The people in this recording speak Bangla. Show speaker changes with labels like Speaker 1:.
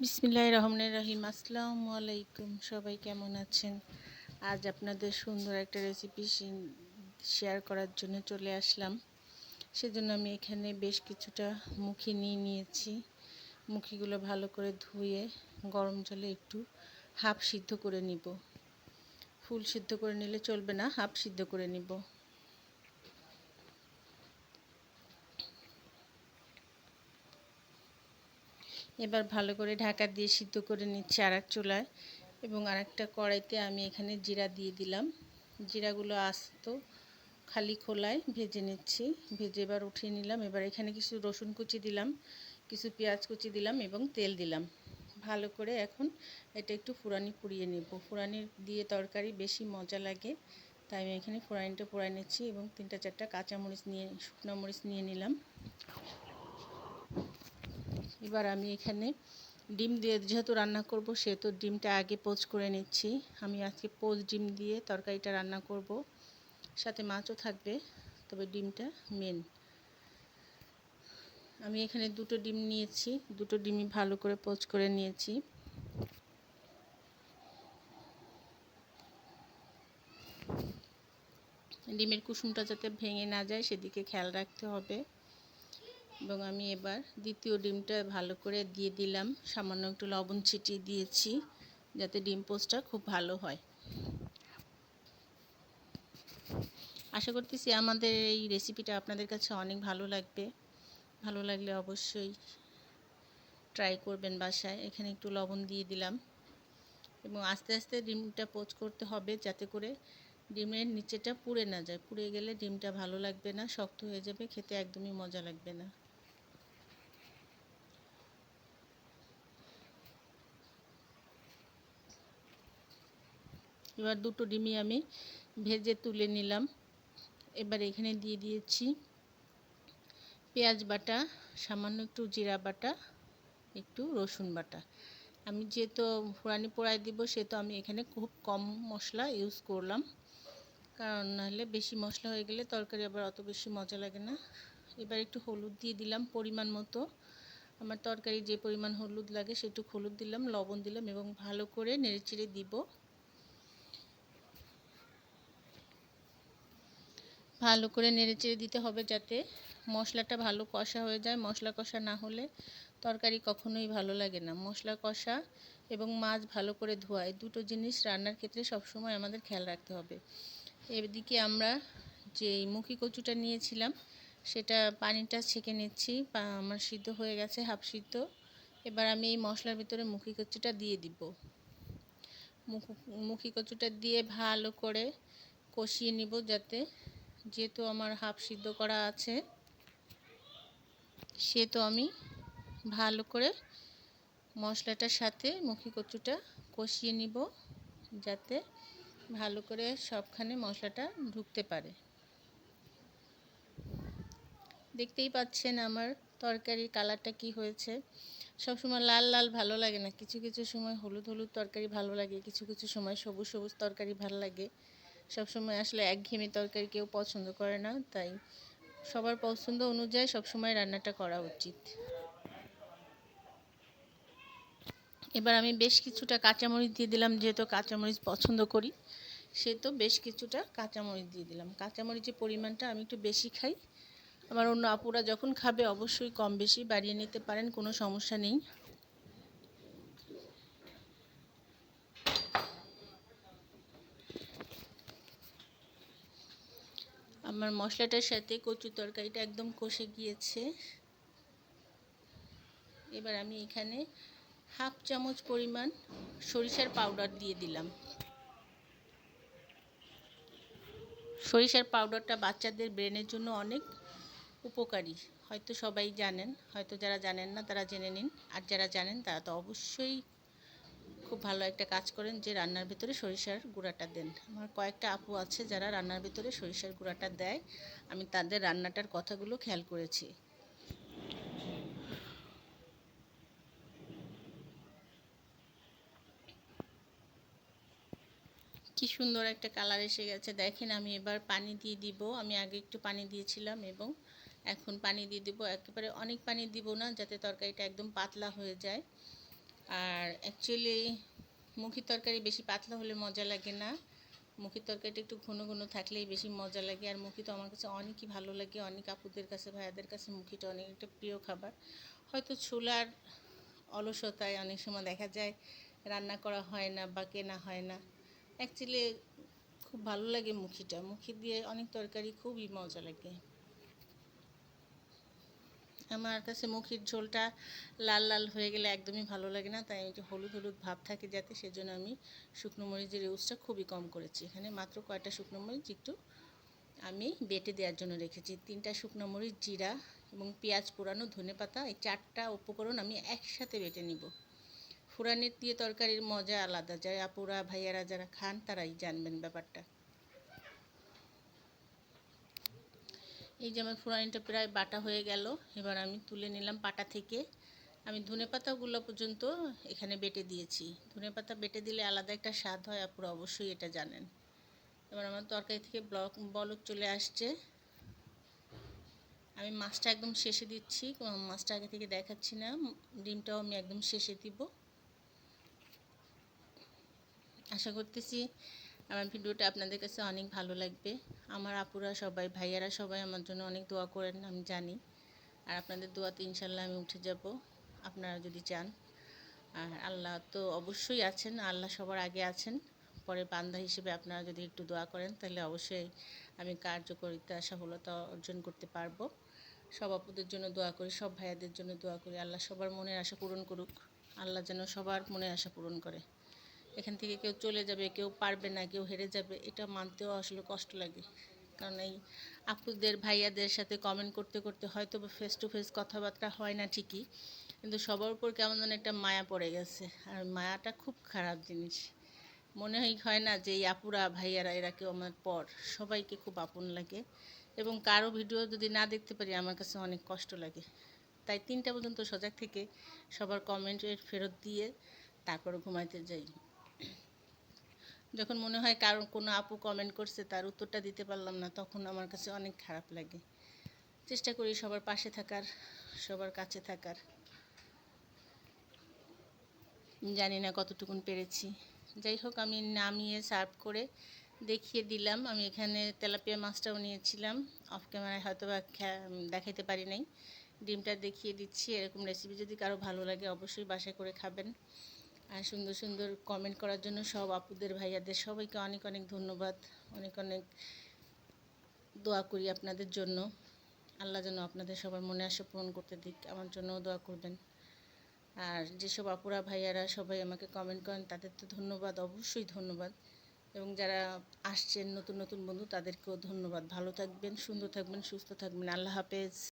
Speaker 1: বিসমিল্লাহ রহমানির রহিম। আসসালামু আলাইকুম, সবাই কেমন আছেন? আজ আপনাদের সুন্দর একটা রেসিপি শেয়ার করার জন্য চলে আসলাম। সেজন্য আমি এখানে বেশ কিছুটা মুখি নিয়ে নিয়েছি। মুখিগুলো ভালো করে ধুয়ে গরম জলে একটু হাফ সিদ্ধ করে নিব। ফুল সিদ্ধ করে নিলে চলবে না, হাফ সিদ্ধ করে নিব। এবার ভালো করে ঢাকা দিয়ে সিদ্ধ করে নিচ্ছি আর এক চুলায় এবং আরেকটা কড়াইতে আমি এখানে জিরা দিয়ে দিলাম। জিরাগুলো আস্ত খালি খোলায় ভেজে নিচ্ছি। ভেজে এবার উঠিয়ে নিলাম। এবার এখানে কিছু রসুন কুচি দিলাম, কিছু পেঁয়াজ কুচি দিলাম এবং তেল দিলাম। ভালো করে এখন এটা একটু ফুরানি পুড়িয়ে নেব। ফুরানি দিয়ে তরকারি বেশি মজা লাগে, তাই আমি এখানে ফুরানিটা পুরাই নিচ্ছি এবং তিনটা চারটা কাঁচামরিচ নিয়ে, শুকনো মরিচ নিয়ে নিলাম। এবার আমি এখানে ডিম দিয়ে যেহেতু রান্না করব, সেহেতু ডিমটা আগে পোচ করে নিচ্ছি। আমি আজকে পোচ ডিম দিয়ে তরকারিটা রান্না করব। সাথে মাছও থাকবে, তবে ডিমটা মেন আমি এখানে দুটো ডিম নিয়েছি, দুটো ডিমই ভালো করে পোচ করে নিয়েছি। ডিমের কুসুমটা যাতে ভেঙে না যায়, সেদিকে খেয়াল রাখতে হবে। এবং আমি এবার দ্বিতীয় ডিমটা ভালো করে দিয়ে দিলাম। সামান্য একটু লবণ ছিটিয়ে দিয়েছি যাতে ডিম পোস্টটা খুব ভালো হয়। আশা করতেছি আমাদের এই রেসিপিটা আপনাদের কাছে অনেক ভালো লাগবে। ভালো লাগলে অবশ্যই ট্রাই করবেন বাসায়। এখানে একটু লবণ দিয়ে দিলাম। এবং আস্তে আস্তে ডিমটা পোচ করতে হবে যাতে করে ডিমের নিচেটা পুড়ে না যায়। পুড়ে গেলে ডিমটা ভালো লাগবে না, শক্ত হয়ে যাবে, খেতে একদমই মজা লাগবে না। এবার দুটো ডিমই আমি ভেজে তুলে নিলাম। এবার এখানে দিয়ে দিয়েছি পেঁয়াজ বাটা, সামান্য একটু জিরা বাটা, একটু রসুন বাটা। আমি যেহেতু ফুরানি পোড়াই দিব, সেহেতু আমি এখানে খুব কম মশলা ইউজ করলাম। কারণ নাহলে বেশি মশলা হয়ে গেলে তরকারি আবার অত বেশি মজা লাগে না। এবার একটু হলুদ দিয়ে দিলাম পরিমাণ মতো। আমার তরকারি যে পরিমাণ হলুদ লাগে সেটুকু হলুদ দিলাম, লবণ দিলাম এবং ভালো করে নেড়েচেড়ে দিব। ভালো করে নেড়েচেড়ে দিতে হবে যাতে মশলাটা ভালো কষা হয়ে যায়। মশলা কষা না হলে তরকারি কখনোই ভালো লাগে না। মশলা কষা এবং মাছ ভালো করে ধোয়া এই দুটো জিনিস রান্নার ক্ষেত্রে সবসময় আমাদের খেয়াল রাখতে হবে। এদিকে আমরা যে মুখি কচুটা নিয়েছিলাম, সেটা পানিটা ছেঁকে নিচ্ছি। আমার সিদ্ধ হয়ে গেছে, হাফ সিদ্ধ। এবার আমি এই মশলার ভিতরে মুখি কচুটা দিয়ে দিব। মুখি কচুটা দিয়ে ভালো করে কষিয়ে নিব যাতে যেহেতু আমার হাফ সিদ্ধ করা আছে, সেহেতু আমি ভালো করে মশলাটার সাথে মুখি কচুটা কষিয়ে নিব, যাতে ভালো করে সবখানে মশলাটা ঢুকতে পারে। দেখতেই পাচ্ছেন আমার তরকারির কালারটা কি হয়েছে। সবসময় লাল লাল ভালো লাগে না, কিছু কিছু সময় হলুদ হলুদ তরকারি ভালো লাগে, কিছু কিছু সময় সবুজ সবুজ তরকারি ভালো লাগে। সবসময় আসলে একঘেয়েমি তরকারি কেউ পছন্দ করে না, তাই সবার পছন্দ অনুযায়ী সবসময় রান্নাটা করা উচিত। এবার আমি বেশ কিছুটা কাঁচামরিচ দিয়ে দিলাম, যেহেতু কাঁচামরিচ পছন্দ করি সে তো বেশ কিছুটা কাঁচামরিচ দিয়ে দিলাম। কাঁচামরিচের পরিমাণটা আমি একটু বেশি খাই। আমার অন্য আপুরা যখন খাবে অবশ্যই কম বেশি বাড়িয়ে নিতে পারেন, কোনো সমস্যা নেই। আমার মশলাটার সাথে কচু তরকারিটা একদম কষে গিয়েছে। এবার আমি এখানে হাফ চামচ পরিমাণ সরিষার পাউডার দিয়ে দিলাম। সরিষার পাউডারটা বাচ্চাদের ব্রেনের জন্য অনেক উপকারী। হয়তো সবাই জানেন, হয়তো যারা জানেন না তারা জেনে নিন। আর যারা জানেন তারা তো অবশ্যই খুব ভালো একটা কাজ করেন যে রান্নার ভিতরে সরিষার গুঁড়াটা দেন। আমার কয়েকটা আপু আছে যারা রান্নার ভিতরে সরিষার গুঁড়াটা দেয়। আমি তাদের রান্নাটার কথাগুলো খেয়াল করেছি। কি সুন্দর একটা কালার এসে গেছে। দেখেন আমি এবার পানি দিয়ে দিব। আমি আগে একটু পানি দিয়েছিলাম এবং এখন পানি দিয়ে দিব। একেবারে অনেক পানি দিব না যাতে তরকারিটা একদম পাতলা হয়ে যায়। আর অ্যাকচুয়ালি মুখির তরকারি বেশি পাতলা হলে মজা লাগে না। মুখির তরকারিটা একটু ঘন ঘন থাকলেই বেশি মজা লাগে। আর মুখি তো আমার কাছে অনেকই ভালো লাগে, অনেক আপুদের কাছে, ভাইয়াদের কাছে মুখিটা অনেক একটা প্রিয় খাবার। হয়তো ছোলার অলসতায় অনেক সময় দেখা যায় রান্না করা হয় না বা কেনা হয় না। অ্যাকচুয়ালি খুব ভালো লাগে মুখিটা। মুখি দিয়ে অনেক তরকারি খুবই মজা লাগে। আমার কাছে মুখির ঝোলটা লাল লাল হয়ে গেলে একদমই ভালো লাগে না। তাই একটু হলুদ হলুদ ভাব থাকে যাতে সেজন্য আমি শুকনো মরিচের ইউজটা খুবই কম করেছি। এখানে মাত্র কয়টা শুকনো মরিচ একটু আমি বেটে দেওয়ার জন্য রেখেছি। তিনটা শুকনো মরিচ, জিরা এবং পেঁয়াজ পোড়ানো, ধনে পাতা, এই চারটা উপকরণ আমি একসাথে বেটে নিব। ফুরানির দিয়ে তরকারির মজা আলাদা। যারা আপুরা, ভাইয়ারা যারা খান তারাই জানবেন ব্যাপারটা। এই যে আমার ফুরানিটা প্রায় বাটা হয়ে গেল, এবার আমি তুলে নিলাম পাটা থেকে। আমি ধনে পাতাগুলো পর্যন্ত এখানে বেটে দিয়েছি। ধনে পাতা বেটে দিলে আলাদা একটা স্বাদ হয়, আপুরা অবশ্যই এটা জানেন। এবার আমার তরকারি থেকে ব্লক, বলক চলে আসছে। আমি মাছটা একদম শেষে দিচ্ছি মাছটা আগে থেকে দেখাচ্ছি না, ডিমটাও আমি একদম শেষে দিব। আশা করতেছি আমার ভিডিওটা আপনাদের কাছে অনেক ভালো লাগবে। আমার আপুরা সবাই, ভাইয়ারা সবাই আমার জন্য অনেক দোয়া করেন, আমি জানি। আর আপনাদের দোয়াতে ইনশাল্লাহ আমি উঠে যাব, আপনারা যদি চান। আর আল্লাহ তো অবশ্যই আছেন, আল্লাহ সবার আগে আছেন। পরে বান্ধা হিসেবে আপনারা যদি একটু দোয়া করেন, তাহলে অবশ্যই আমি কার্যকরিতা, সফলতা অর্জন করতে পারব। সব আপুদের জন্য দোয়া করি, সব ভাইয়াদের জন্য দোয়া করি। আল্লাহ সবার মনের আশা পূরণ করুক। আল্লাহ যেন সবার মনের আশা পূরণ করে। এখান থেকে কেউ চলে যাবে, কেউ পারবে না, কেউ হেরে যাবে, এটা মানতেও আসলে কষ্ট লাগে। কারণ এই আপুদের, ভাইয়াদের সাথে কমেন্ট করতে করতে হয়তো ফেস টু ফেস কথাবার্তা হয় না ঠিকই, কিন্তু সবার উপর কেমন যেন একটা মায়া পড়ে গেছে। আর মায়াটা খুব খারাপ জিনিস। মনে হয় হয় না যে এই আপুরা, ভাইয়ারা এরা কেউ আমার পর। সবাইকে খুব আপন লাগে এবং কারও ভিডিও যদি না দেখতে পারি, আমার কাছে অনেক কষ্ট লাগে। তাই তিনটা পর্যন্ত সজাগ থেকে সবার কমেন্টের ফেরত দিয়ে তারপর ঘুমাইতে যাই। যখন মনে হয় কারও কোনো আপু কমেন্ট করছে, তার উত্তরটা দিতে পারলাম না, তখন আমার কাছে অনেক খারাপ লাগে। চেষ্টা করি সবার পাশে থাকার, সবার কাছে থাকার। জানি না কতটুকুন পেরেছি। যাই হোক, আমি নামিয়ে সার্ভ করে দেখিয়ে দিলাম। আমি এখানে তেলাপিয়া মাছটাও নিয়েছিলাম। অফ ক্যামেরায় হয়তো বা দেখাইতে পারি নাই। ডিমটা দেখিয়ে দিচ্ছি। এরকম রেসিপি যদি কারও ভালো লাগে, অবশ্যই বাসায় করে খাবেন। আর সুন্দর সুন্দর কমেন্ট করার জন্য সব আপুদের, ভাইয়াদের সবাইকে অনেক অনেক ধন্যবাদ। অনেক অনেক দোয়া করি আপনাদের জন্য। আল্লাহ যেন আপনাদের সবার মনে আশা পূরণ করতে দিক, আমার জন্যও দোয়া করবেন। আর যেসব আপুরা, ভাইয়ারা সবাই আমাকে কমেন্ট করেন, তাদের তো ধন্যবাদ, অবশ্যই ধন্যবাদ। এবং যারা আসছেন, নতুন নতুন বন্ধু, তাদেরকেও ধন্যবাদ। ভালো থাকবেন, সুন্দর থাকবেন, সুস্থ থাকবেন। আল্লাহ হাফেজ।